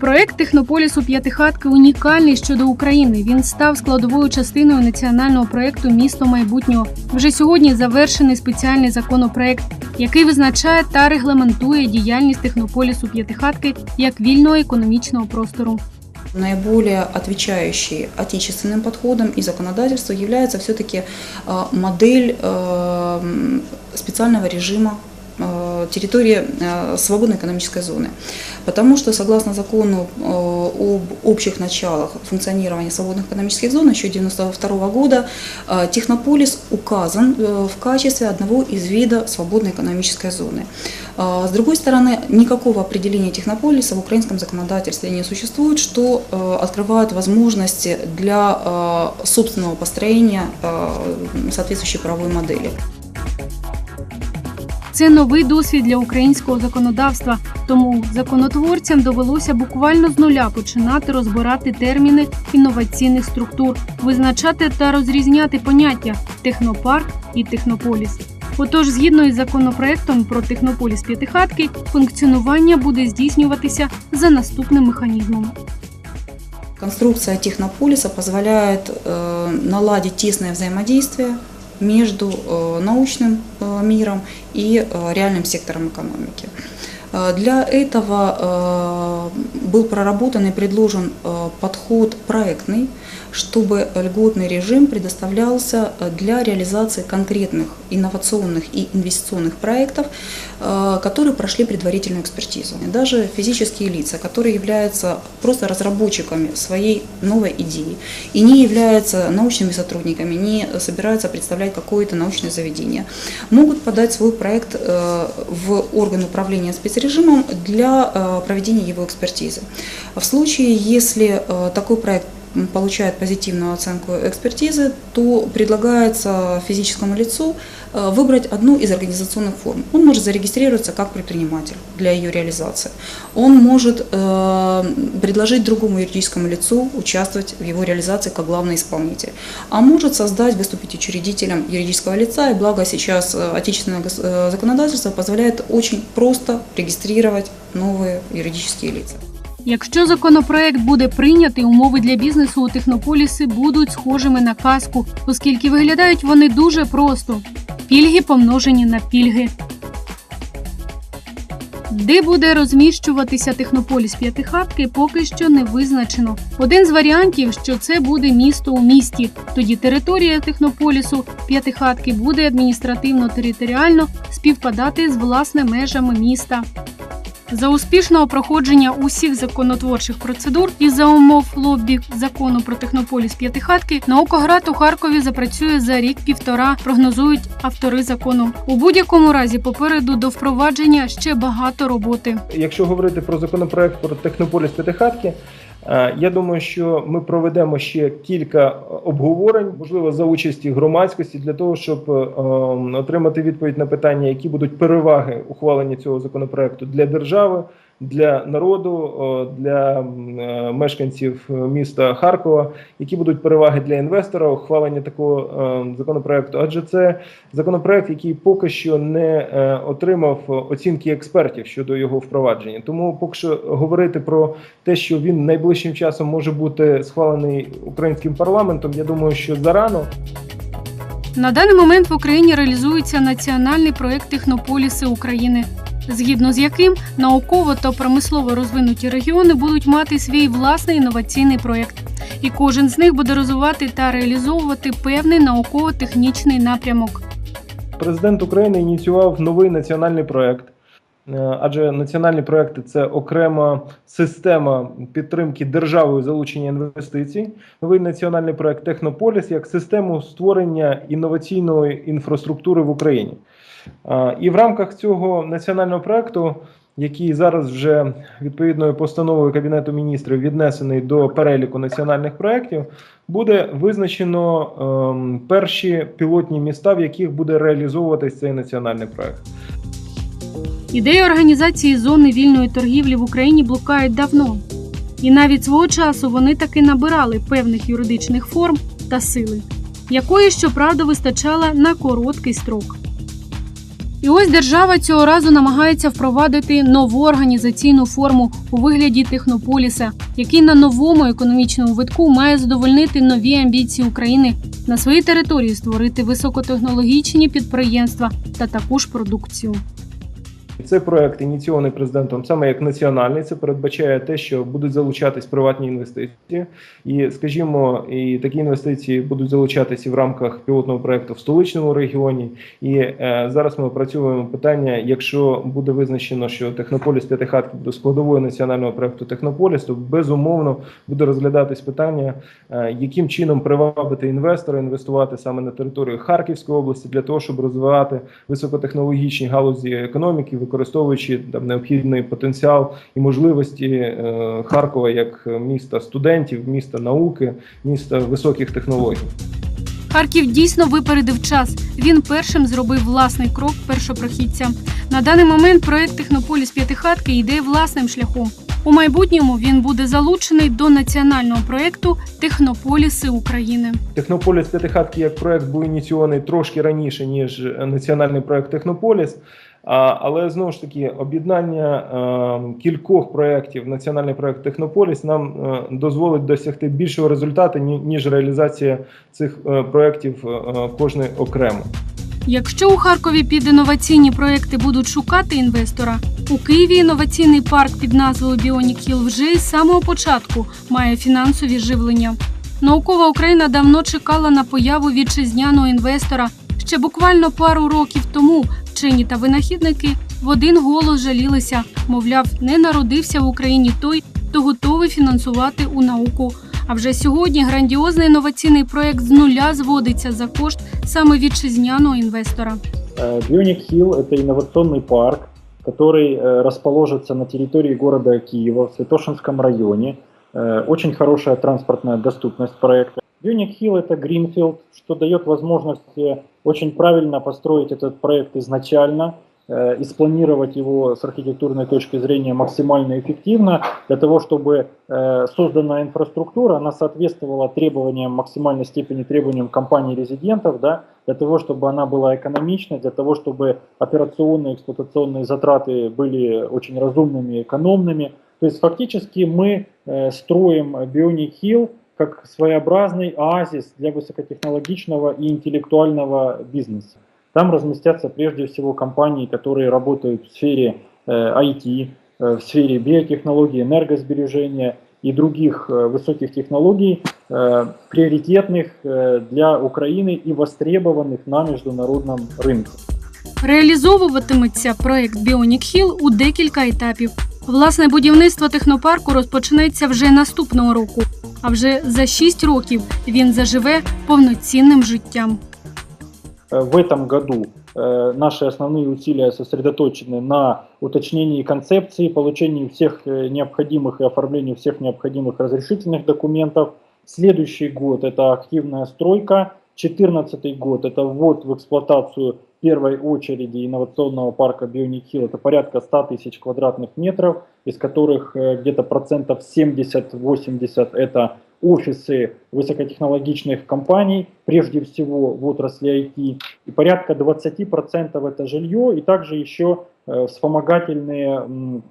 Проект технополісу П'ятихатки унікальний щодо України. Він став складовою частиною національного проекту Місто майбутнього. Вже сьогодні завершений спеціальний законопроект, який визначає та регламентує діяльність технополісу П'ятихатки як вільного економічного простору. Наиболее отвечающей отечественным подходом и законодательству является все-таки модель э, м, специального режима э, территории э, свободной экономической зоны. Потому что, согласно закону э, об общих началах функционирования свободных экономических зон еще 1992 года, э, Технополис указан в качестве одного из вида свободной экономической зоны. С другой стороны, никакого определения технополиса в украинском законодательстве не существует, что открывает возможности для собственного построения соответствующей правовой модели. Це новий досвід для українського законодавства. Тому законотворцям довелося буквально з нуля починати розбирати терміни інноваційних структур, визначати та розрізняти поняття технопарк і технополіс. Отож, згідно із законопроектом про технополіс п'ятихатки, функціонування буде здійснюватися за наступним механізмом. Конструкция технополиса позволяет э, наладить тесное взаимодействие между э, научным э, миром и э, реальным сектором экономики. Э, Для этого э, был проработан и предложен э, подход проектный, чтобы льготный режим предоставлялся для реализации конкретных инновационных и инвестиционных проектов, которые прошли предварительную экспертизу. Даже физические лица, которые являются просто разработчиками своей новой идеи и не являются научными сотрудниками, не собираются представлять какое-то научное заведение, могут подать свой проект в орган управления спецрежимом для э, проведения его экспертизы. В случае, если э, такой проект м, получает позитивную оценку экспертизы, то предлагается физическому лицу э, выбрать одну из организационных форм. Он может зарегистрироваться как предприниматель для ее реализации. Он может э, предложить другому юридическому лицу участвовать в его реализации как главный исполнитель. А может создать, выступить учредителем юридического лица. И благо сейчас э, отечественное законодательство позволяет очень просто регистрировать новые юридические лица. Якщо законопроект буде прийнятий, умови для бізнесу у технополіси будуть схожими на казку, оскільки виглядають вони дуже просто: пільги помножені на пільги. Де буде розміщуватися технополіс п'ятихатки, поки що не визначено. Один з варіантів, що це буде місто у місті. Тоді територія технополісу п'ятихатки буде адміністративно-територіально співпадати з власне межами міста. За успішного проходження усіх законотворчих процедур і за умов лобі закону про технополіс п'ятихатки наукоград у Харкові запрацює за рік-півтора, прогнозують автори закону. У будь-якому разі попереду до впровадження ще багато роботи. Якщо говорити про законопроект про технополіс П'ятихатки, я думаю, що ми проведемо ще кілька обговорень, можливо, за участі громадськості, для того, щоб е, ем, отримати відповідь на питання, які будуть переваги ухвалення цього законопроекту для держави, для народу, для е, мешканців міста Харкова, які будуть переваги для інвестора ухвалення такого е, законопроекту. Адже це законопроект, який поки що не е, отримав оцінки експертів щодо його впровадження. Тому поки що говорити про те, що він найближчим часом може бути схвалений українським парламентом, я думаю, що зарано. На даний момент в Україні реалізується національний проект Технополіси України, згідно з яким науково та промислово розвинуті регіони будуть мати свій власний інноваційний проєкт. і кожен з них буде розвивати та реалізовувати певний науково-технічний напрямок. Президент України ініціював новий національний проект. Е, Адже національні проекти це окрема система підтримки державою залучення інвестицій. Новий національний проект Технополіс як систему створення інноваційної інфраструктури в Україні. І в рамках цього національного проекту, який зараз вже відповідною постановою Кабінету міністрів віднесений до переліку національних проєктів, буде визначено ем, перші пілотні міста, в яких буде реалізовуватись цей національний проект. Ідеї організації зони вільної торгівлі в Україні блукають давно, і навіть свого часу вони таки набирали певних юридичних форм та сили, якої щоправда вистачало на короткий строк. І ось держава цього разу намагається впровадити нову організаційну форму у вигляді технополіса, який на новому економічному витку має задовольнити нові амбіції України на своїй території створити високотехнологічні підприємства та таку ж продукцію. Цей проект ініційований президентом саме як національний. Це передбачає те, що будуть залучатись приватні інвестиції, і скажімо, і такі інвестиції будуть залучатися в рамках пілотного проекту в столичному регіоні. І е, зараз ми опрацьовуємо питання. Якщо буде визначено, що Технополіс П'ятихатки буде складовою національного проекту Технополіс, то безумовно буде розглядатись питання, е, яким чином привабити інвестора, інвестувати саме на територію Харківської області для того, щоб розвивати високотехнологічні галузі економіки, використовуючи там необхідний потенціал і можливості е, Харкова як міста студентів, міста науки, міста високих технологій. Харків дійсно випередив час. Він першим зробив власний крок першопрохідця. На даний момент проект Технополіс П'ятихатки йде власним шляхом. У майбутньому він буде залучений до національного проекту Технополіси України. Технополіс П'ятихатки як проект був ініційований трошки раніше ніж національний проект Технополіс. Але знову ж таки об'єднання е, кількох проєктів, національний проект Технополіс нам е, дозволить досягти більшого результату, ніж реалізація цих е, проєктів кожний окремо. Якщо у Харкові під інноваційні проекти будуть шукати інвестора, у Києві інноваційний парк під назвою Bionic Hill вже із самого початку має фінансові живлення. Наукова Україна давно чекала на появу вітчизняного інвестора. Ще буквально пару років тому вчені та винахідники в один голос жалілися, мовляв, не народився в Україні той, хто готовий фінансувати у науку. А вже сьогодні грандіозний інноваційний проект з нуля зводиться за кошт саме вітчизняного інвестора. Э, Bionic Hill – это инновационный парк, который э, расположится на территории города Киева в Святошинском районе. Э, Очень хорошая транспортная доступность проекта. Bionic Hill – это Greenfield, что дает возможность очень правильно построить этот проект изначально, э, и спланировать его с архитектурной точки зрения максимально эффективно, для того, чтобы э, созданная инфраструктура, она соответствовала требованиям, максимальной степени требованиям компаний-резидентов, да, для того, чтобы она была экономичной, для того, чтобы операционные, эксплуатационные затраты были очень разумными и экономными. То есть фактически мы э, строим Bionic Hill как своеобразный оазис для высокотехнологичного и интеллектуального бизнеса. Там разместятся прежде всего компании, которые работают в сфере э, IT, э, в сфере биотехнологий, энергосбережения и других э, высоких технологий, э, приоритетных э, для Украины и востребованных на международном рынке. Реалізовуватиметься проект Bionic Hill у декілька етапів. Власне будівництво технопарку розпочнеться вже наступного року. А вже за 6 років він заживе повноцінним життям. Э, В этом году э, наши основные усилия сосредоточены на уточнении концепции, получении всех э, необходимых и оформлении всех необходимых разрешительных документов. Следующий год это активная стройка. 2014 год это ввод в эксплуатацию первой очереди инновационного парка Hill. Это порядка 100 тысяч квадратных метров, из которых э, где-то процентов 70-80 это офисы высокотехнологичных компаний, прежде всего в отрасли IT, и порядка 20% это жилье, и также еще э, вспомогательные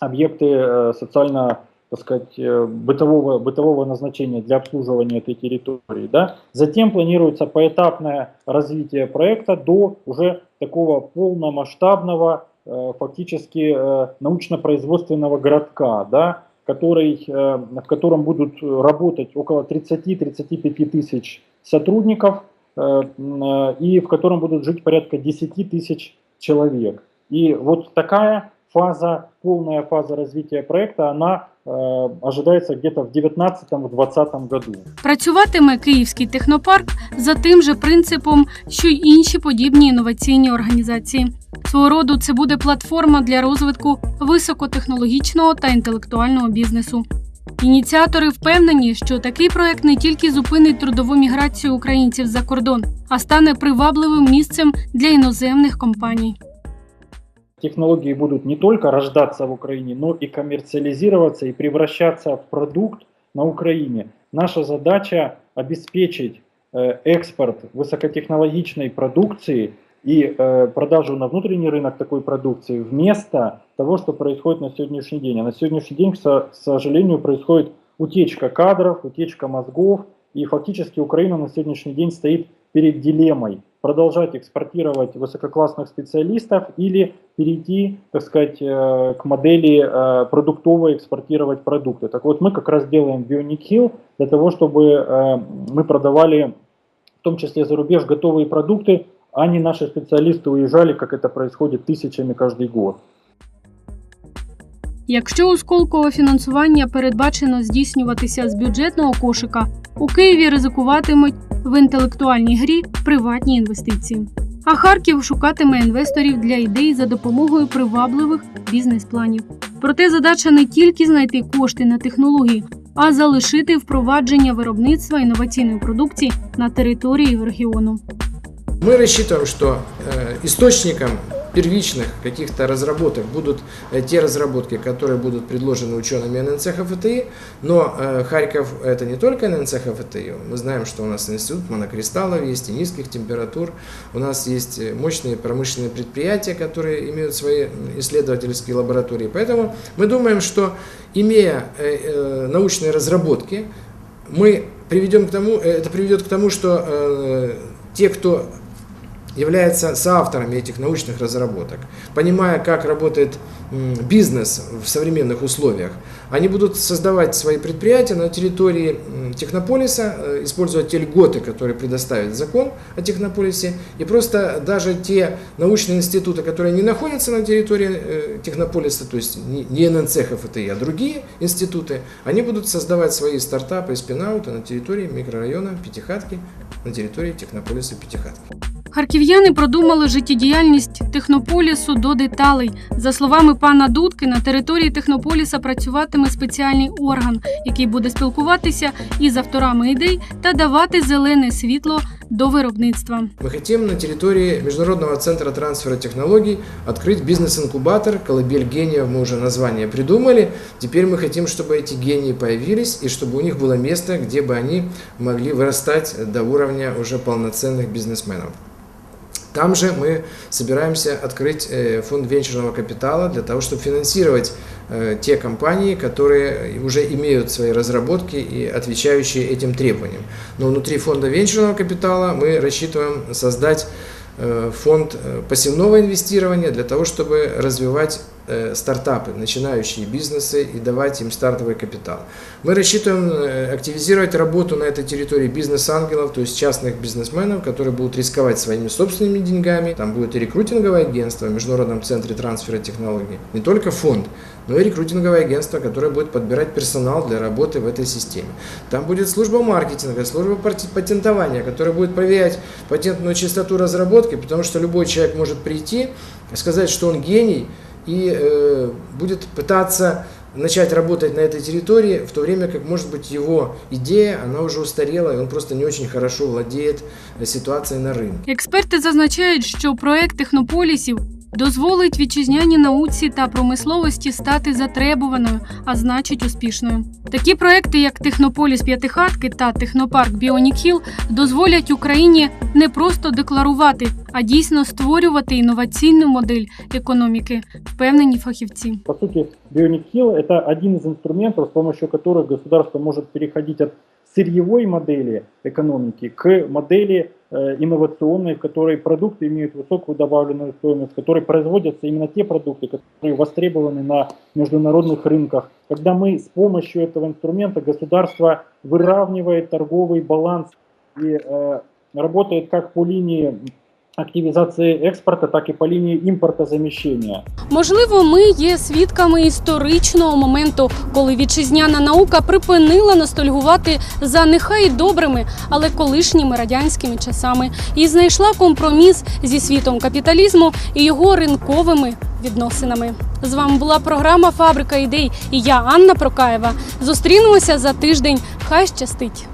объекты э, социально так сказать, э, бытового, бытового назначения для обслуживания этой территории. Да? Затем планируется поэтапное развитие проекта до уже такого полномасштабного э, фактически э, научно-производственного городка, да, который, в котором будут работать около 30-35 тысяч сотрудников и в котором будут жить порядка 10 тысяч человек. И вот такая фаза, полная фаза развития проекта, она э, ожидается где-то в 2019-2020 году. Працюватиме Київський технопарк за тим же принципом, що й інші подібні інноваційні організації. Свого роду це буде платформа для розвитку високотехнологічного та інтелектуального бізнесу. Ініціатори впевнені, що такий проект не тільки зупинить трудову міграцію українців за кордон, а стане привабливим місцем для іноземних компаній. Технологии будут не только рождаться в Украине, но и коммерциализироваться и превращаться в продукт на Украине. Наша задача обеспечить э, экспорт высокотехнологичной продукции и э, продажу на внутренний рынок такой продукции вместо того, что происходит на сегодняшний день. А на сегодняшний день, к со- к сожалению, происходит утечка кадров, утечка мозгов, и фактически Украина на сегодняшний день стоит перед дилеммой продолжать экспортировать высококлассных специалистов или перейти, так сказать, э, к модели э, продуктово экспортировать продукты. Так вот, мы как раз делаем Bionic Hill для того, чтобы э, мы продавали в том числе за рубеж готовые продукты, а не наши специалисты уезжали, как это происходит тысячами каждый год. Якщо у Сколково фінансування передбачено здійснюватися з бюджетного кошика, у Києві ризикуватимуть в інтелектуальній грі приватні інвестиції. А Харків шукатиме інвесторів для ідей за допомогою привабливих бізнес-планів. Проте задача не тільки знайти кошти на технології, а залишити впровадження виробництва інноваційної продукції на території регіону. Мы рассчитываем, что э, источником первичных каких-то разработок. Будут э, те разработки, которые будут предложены учеными ННЦ ХФТИ, но э, Харьков это не только ННЦ ХФТИ, мы знаем, что у нас институт монокристаллов есть и низких температур, у нас есть э, мощные промышленные предприятия, которые имеют свои исследовательские лаборатории, поэтому мы думаем, что имея научные разработки, мы приведем к тому, это приведет к тому, что те, кто является соавторами этих научных разработок, понимая, как работает бизнес в современных условиях, они будут создавать свои предприятия на территории Технополиса, э, использовать те льготы, которые предоставит закон о Технополисе, и просто даже те научные институты, которые не находятся на территории э, Технополиса, то есть не ННЦ ХФТИ, а другие институты, они будут создавать свои стартапы и спинауты на территории микрорайона Пятихатки, на территории Технополиса Пятихатки. Харків'яни продумали життєдіяльність технополісу до деталей. За словами пана Дудки, на території технополіса працюватиме спеціальний орган, який буде спілкуватися із авторами ідей та давати зелене світло до виробництва. Мы хотим на территории Международного центра трансфера технологий открыть бизнес-инкубатор «Колыбель гениев». Мы уже название придумали. Теперь мы хотим, чтобы эти гении появились и чтобы у них было место, где бы они могли вырастать до уровня уже полноценных бизнесменов. Там же мы собираемся открыть э, фонд венчурного капитала для того, чтобы финансировать э, те компании, которые уже имеют свои разработки и отвечающие этим требованиям. Но внутри фонда венчурного капитала мы рассчитываем создать э, фонд пассивного инвестирования для того, чтобы развивать стартапы, начинающие бизнесы и давать им стартовый капитал. Мы рассчитываем э, активизировать работу на этой территории бизнес-ангелов, то есть частных бизнесменов, которые будут рисковать своими собственными деньгами. Там будет и рекрутинговое агентство в Международном центре трансфера технологий, не только фонд, но и рекрутинговое агентство, которое будет подбирать персонал для работы в этой системе. Там будет служба маркетинга, служба патентования, которая будет проверять патентную чистоту разработки, потому что любой человек может прийти и сказать, что он гений, и э, будет пытаться начать работать на этой территории, в то время как, может быть, его идея, она уже устарела, и он просто не очень хорошо владеет э, ситуацией на рынке. Експерти зазначають, що проект технополісів дозволить вітчизняній науці та промисловості стати затребуваною, а значить успішною. Такі проекти, як Технополіс П'ятихатки та Технопарк Біонік Хіл, дозволять Україні не просто декларувати, а дійсно створювати інноваційну модель економіки, впевнені фахівці. По сути, Bionic Hill – это один из инструментов, с помощью которых государство может переходить от сырьевой модели экономики к модели Э, инновационной, в которой продукты имеют высокую добавленную стоимость, в которой производятся именно те продукты, которые востребованы на международных рынках. Когда мы с помощью этого инструмента государство выравнивает торговый баланс и э, работает как по линии активизации экспорта, так и по линии импортозамещения. Можливо, ми є свідками історичного моменту, коли вітчизняна наука припинила ностальгувати за нехай добрими, але колишніми радянськими часами і знайшла компроміс зі світом капіталізму і його ринковими відносинами. З вами була програма Фабрика ідей і я, Анна Прокаєва. Зустрінемося за тиждень. Хай щастить!